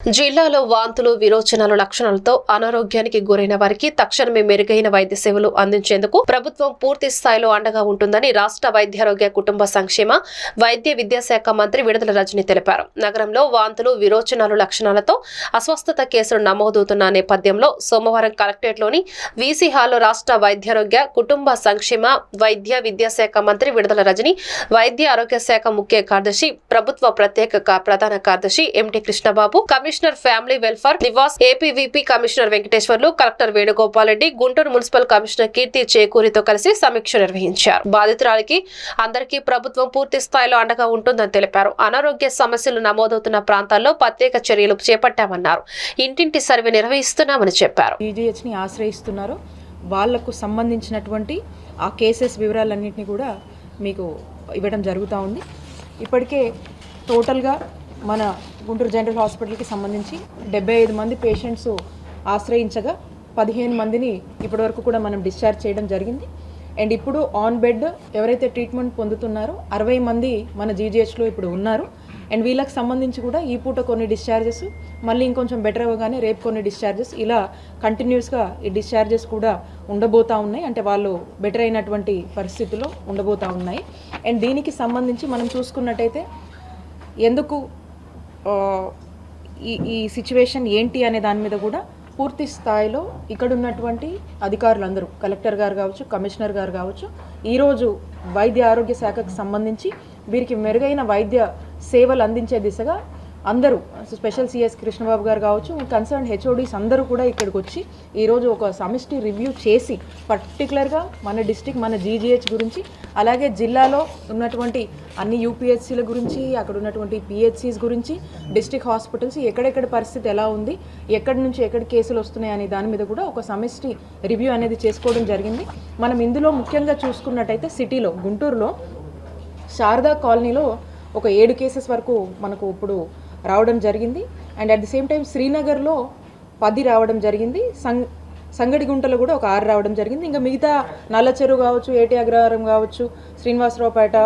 జిల్లాలో వాంతులు విరోచనాలు లక్షణాలతో అనారోగ్యానికి గురైన వారికి తక్షణమే మెరుగైన వైద్య సేవలు అందించేందుకు ప్రభుత్వం పూర్తి స్థాయిలో అండగా ఉంటుందని రాష్ట్ర వైద్యారోగ్య కుటుంబ సంక్షేమ వైద్య విద్యాశాఖ మంత్రి విడుదల రజని తెలిపారు. నగరంలో వాంతులు విరోచనాలు లక్షణాలతో అస్వస్థత కేసులు నమోదవుతున్న నేపథ్యంలో సోమవారం కలెక్టరేట్లోని వీసీ హాల్లో రాష్ట్ర వైద్యారోగ్య కుటుంబ సంక్షేమ వైద్య విద్యాశాఖ మంత్రి విడుదల రజని వైద్య ఆరోగ్య శాఖ ముఖ్య కార్యదర్శి ప్రభుత్వ ప్రత్యేక ప్రధాన కార్యదర్శి MT Krishna Babu commissioner family welfare Nivas APVP commissioner Venkateswarlu collector Venugopal Reddy Guntur municipal commissioner Keerthi చేకూరితో కలిసి సమీక్ష నిర్వహించారు. బాధితురాలికి అందరికీ ప్రభుత్వం పూర్తి స్థాయిలో అండగా ఉంటుందని తెలిపారు. అనారోగ్య సమస్యలు నమోదవుతున్న ప్రాంతాల్లో ప్రత్యేక చర్యలు చేపట్టామన్నారు. ఇంటింటి సర్వే నిర్వహిస్తున్నామని చెప్పారు. ని ఆశ్రయిస్తున్నారు. వాళ్ళకు సంబంధించినటువంటి ఆ కేసెస్ వివరాలన్నింటినీ కూడా మీకు ఇవ్వడం జరుగుతూ ఉంది. ఇప్పటికే టోటల్గా మన గుంటూరు జనరల్ హాస్పిటల్కి సంబంధించి డెబ్బై ఐదు మంది పేషెంట్స్ ఆశ్రయించగా పదిహేను మందిని ఇప్పటివరకు కూడా మనం డిశ్చార్జ్ చేయడం జరిగింది. అండ్ ఇప్పుడు ఆన్ బెడ్ ఎవరైతే ట్రీట్మెంట్ పొందుతున్నారో అరవై మంది మన జీజీహెచ్లో ఇప్పుడు ఉన్నారు. అండ్ వీళ్ళకి సంబంధించి కూడా ఈ పూట కొన్ని డిశ్చార్జెస్ మళ్ళీ ఇంకొంచెం బెటర్ అవ్వగానే రేపు కొన్ని డిశ్చార్జెస్ ఇలా కంటిన్యూస్గా ఈ డిశ్చార్జెస్ కూడా ఉండబోతూ ఉన్నాయి. అంటే వాళ్ళు బెటర్ అయినటువంటి పరిస్థితుల్లో ఉండబోతా ఉన్నాయి. అండ్ దీనికి సంబంధించి మనం చూసుకున్నట్టయితే ఎందుకు ఈ ఈ సిచ్యువేషన్ ఏంటి అనే దాని మీద కూడా పూర్తి స్థాయిలో ఇక్కడ ఉన్నటువంటి అధికారులందరూ కలెక్టర్ గారు కావచ్చు కమిషనర్ గారు కావచ్చు ఈరోజు వైద్య ఆరోగ్య శాఖకు సంబంధించి వీరికి మెరుగైన వైద్య సేవలు అందించే దిశగా అందరూ స్పెషల్ సిఎస్ కృష్ణబాబు గారు కావచ్చు కన్సర్న్ హెచ్ఓడీస్ అందరూ కూడా ఇక్కడికి వచ్చి ఈరోజు ఒక సమిష్టి రివ్యూ చేసి పర్టికులర్గా మన డిస్టిక్ మన జీజీహెచ్ గురించి అలాగే జిల్లాలో ఉన్నటువంటి అన్ని యూపీహెచ్సీల గురించి అక్కడ ఉన్నటువంటి పిహెచ్సిస్ గురించి డిస్టిక్ హాస్పిటల్స్ ఎక్కడెక్కడ పరిస్థితి ఎలా ఉంది ఎక్కడి నుంచి ఎక్కడ కేసులు వస్తున్నాయి అనే దాని మీద కూడా ఒక సమిష్టి రివ్యూ అనేది చేసుకోవడం జరిగింది. మనం ఇందులో ముఖ్యంగా చూసుకున్నట్టయితే సిటీలో గుంటూరులో శారదా కాలనీలో ఒక ఏడు కేసెస్ వరకు మనకు ఇప్పుడు రావడం జరిగింది. And at the same time శ్రీనగర్లో పది రావడం జరిగింది. సంగ్ సంగడిగుంటలో కూడా ఒక ఆరు రావడం జరిగింది. ఇంకా మిగతా నల్లచెరువు కావచ్చు ఏటి అగ్రహారం కావచ్చు శ్రీనివాసరావుపేట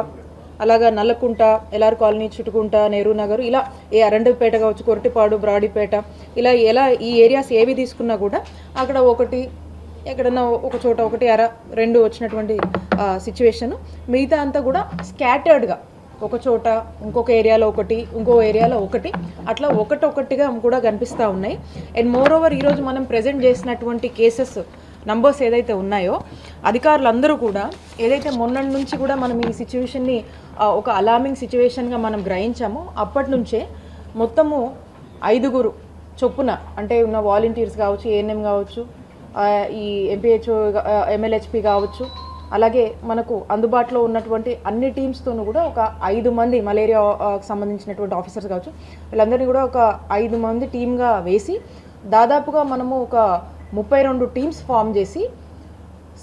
అలాగా నల్లకుంట ఎల్ఆర్ కాలనీ చుట్టుకుంట నెహ్రూ నగర్ ఇలా ఏ అరండపేట కావచ్చు కొరటిపాడు బ్రాడీపేట ఇలా ఎలా ఈ ఏరియాస్ ఏవి తీసుకున్నా కూడా అక్కడ ఒకటి ఎక్కడన్నా ఒక చోట ఒకటి అర రెండు వచ్చినటువంటి సిచ్యువేషన్ మిగతా అంతా కూడా స్కాటర్డ్గా ఒక చోట ఇంకొక ఏరియాలో ఒకటి ఇంకో ఏరియాలో ఒకటి. అట్లా ఒకటొకటిగా కూడా కనిపిస్తూ ఉన్నాయి. అండ్ మోర్ ఓవర్ ఈరోజు మనం ప్రజెంట్ చేసినటువంటి కేసెస్ నంబర్స్ ఏదైతే ఉన్నాయో అధికారులందరూ కూడా ఏదైతే మొన్నటి నుంచి కూడా మనం ఈ సిచ్యువేషన్ని ఒక అలార్మింగ్ సిచ్యువేషన్గా మనం గ్రహించామో అప్పటి నుంచే మొత్తము ఐదుగురు చొప్పున అంటే ఉన్న వాలంటీర్స్ కావచ్చు ఏఎన్ఎం కావచ్చు ఈ ఎంపీహెచ్ఓ ఎమ్మెల్యేహెచ్పి కావచ్చు అలాగే మనకు అందుబాటులో ఉన్నటువంటి అన్ని టీమ్స్తోనూ కూడా ఒక ఐదు మంది మలేరియాకి సంబంధించినటువంటి ఆఫీసర్స్ కావచ్చు వీళ్ళందరినీ కూడా ఒక ఐదు మంది టీమ్గా వేసి దాదాపుగా మనము ఒక ముప్పై రెండు టీమ్స్ ఫామ్ చేసి